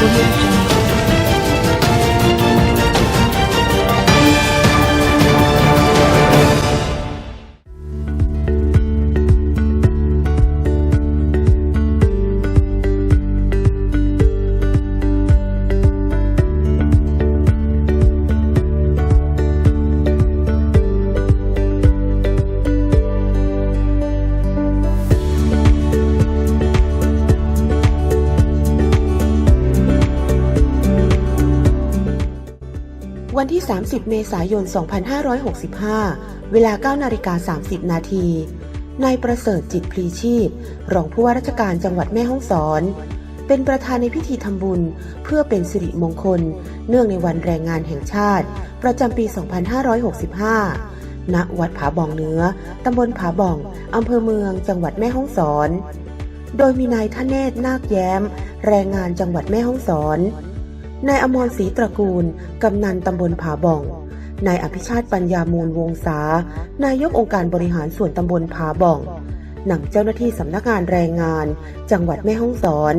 Absolute วันที่ 30 เมษายน 2565 เวลา 9 นาฬิกา 30 นาที นายประเสริฐจิตพลีชีพ รองผู้ว่าราชการจังหวัดแม่ฮ่องสอน เป็นประธานในพิธีทำบุญ เพื่อเป็นสิริมงคล เนื่องในวันแรงงานแห่งชาติ ประจำปี 2565 ณ วัดผาบองเนื้อ ตำบลผาบอง อำเภอเมือง จังหวัดแม่ฮ่องสอน โดยมีนายทเนศนาคแย้ม แรงงานจังหวัดแม่ฮ่องสอน นายอมรศรีตระกูล กำนันตำบลผาบ่อง นายอภิชาติปัญญามูลวงศา นายกองค์การบริหารส่วนตำบลผาบ่องนำเจ้าหน้าที่สำนักงานแรงงาน จังหวัดแม่ฮ่องสอน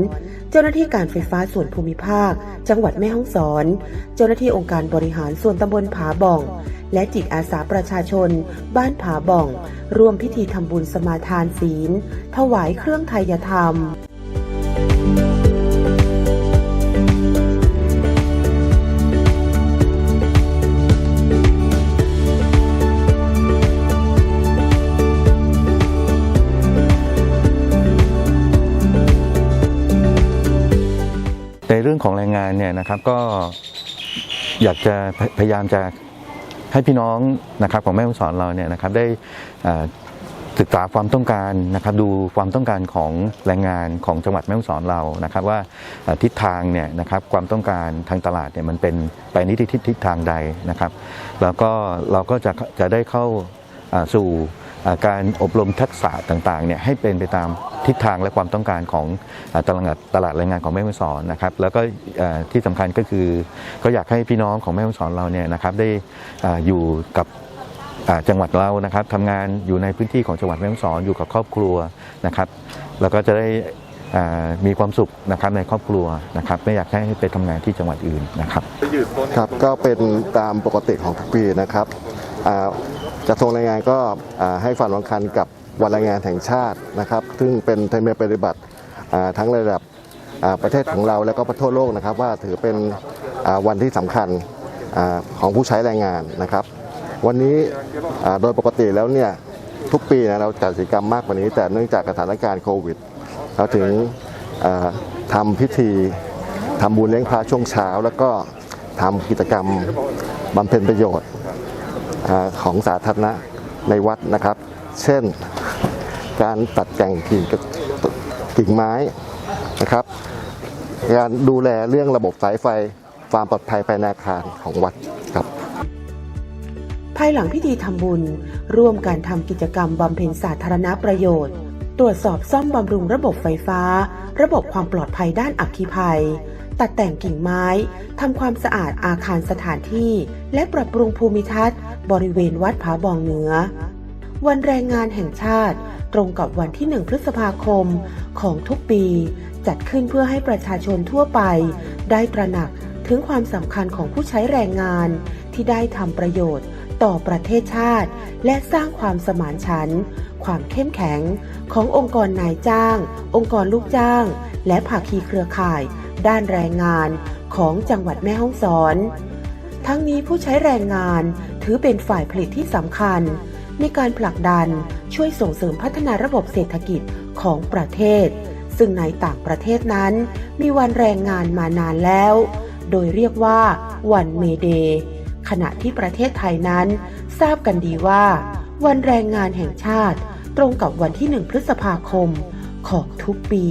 เจ้าหน้าที่การไฟฟ้าส่วนภูมิภาค จังหวัดแม่ฮ่องสอน เจ้าหน้าที่องค์การบริหารส่วนตำบลผาบ่อง และจิตอาสาประชาชน บ้านผาบ่อง ร่วมพิธีทำบุญสมาทานศีล ถวายเครื่องไทยธรรม ในเรื่องของแรงงานเนี่ยนะครับก็อยากจะพยายามจะให้พี่น้องนะครับของแม่ฮ่องสอนเราเนี่ยนะครับได้ศึกษาความต้องการนะครับดูความต้องการของแรงงานของจังหวัดแม่ฮ่องสอนเรานะครับ ว่าทิศทางเนี่ยนะครับความต้องการทางตลาดเนี่ยมันเป็นไปในทิศทิศทางใดนะครับ แล้วก็เราก็จะจะได้เข้า สู่การอบรมทักษะต่างๆเนี่ยให้เป็นไปตามทิศทางและความต้องการของตลาดตลาดแรงงานของแม่ฮ่องสอนนะครับแล้วก็ที่สำคัญก็คือ ก็อยากให้พี่น้องของแม่ฮ่องสอนเราเนี่ยนะครับได้อยู่กับจังหวัดเรานะครับทำงานอยู่ในพื้นที่ของจังหวัดแม่ฮ่องสอนอยู่กับครอบครัวนะครับ แล้วก็จะได้มีความสุขนะครับในครอบครัวนะครับไม่อยากให้ไปทำงานที่จังหวัดอื่นนะครับครับก็เป็นตามปกติของทุกปีนะครับอ่า กระทรวงแรงงานก็ให้ความสำคัญกับวันแรงงานแห่งชาตินะครับ ซึ่งเป็นธรรมเนียมปฏิบัติทั้งระดับประเทศของเราแล้วก็ประทั่วโลกนะครับ ว่าถือเป็นวันที่สำคัญอของผู้ใช้แรงงานนะครับ วันนี้โดยปกติแล้วเนี่ยทุกปีนะเราจัดกิจกรรมมากกว่านี้ แต่เนื่องจากสถานการณ์โควิด เราถึงอ่าทำพิธีทำบุญเลี้ยงพระช่วงเช้า แล้วก็ทำกิจกรรมบำเพ็ญประโยชน์ ของสาธารณะในวัดนะครับ เช่นการตัดแต่งกิ่งกิ่งไม้นะครับ การดูแลเรื่องระบบสายไฟความปลอดภัยภายในอาคารของวัดครับ ภายหลังพิธีทำบุญ ร่วมการทำกิจกรรมบำเพ็ญสาธารณประโยชน์ ตรวจสอบซ่อมบำรุงระบบไฟฟ้า ระบบความปลอดภัยด้านอัคคีภัย ตัดแต่งกิ่งไม้ ทำความสะอาดอาคารสถานที่ และปรับปรุงภูมิทัศน์ บริเวณวัดผาบองเหนือ วันแรงงานแห่งชาติ ตรงกับวันที่ 1 พฤษภาคมของทุกปี จัดขึ้นเพื่อให้ประชาชนทั่วไป ได้ตระหนักถึงความสำคัญของผู้ใช้แรงงานที่ได้ทำประโยชน์ ต่อประเทศชาติ และสร้างความสมานฉันท์ความเข้มแข็งขององค์กรนายจ้าง องค์กรลูกจ้าง และภาคีเครือข่าย ด้านแรงงานของจังหวัดแม่ฮ่องสอน ทั้งนี้ผู้ใช้แรงงานถือเป็นฝ่ายผลิตที่สำคัญ ในการผลักดันช่วยส่งเสริมพัฒนาระบบเศรษฐกิจของประเทศ ซึ่งในต่างประเทศนั้น มีวันแรงงานมานานแล้ว โดยเรียกว่าวันเมเดย์ ขณะที่ประเทศไทยนั้น ทราบกันดีว่า วันแรงงานแห่งชาติ ตรงกับวันที่ 1 พฤษภาคมของทุกปี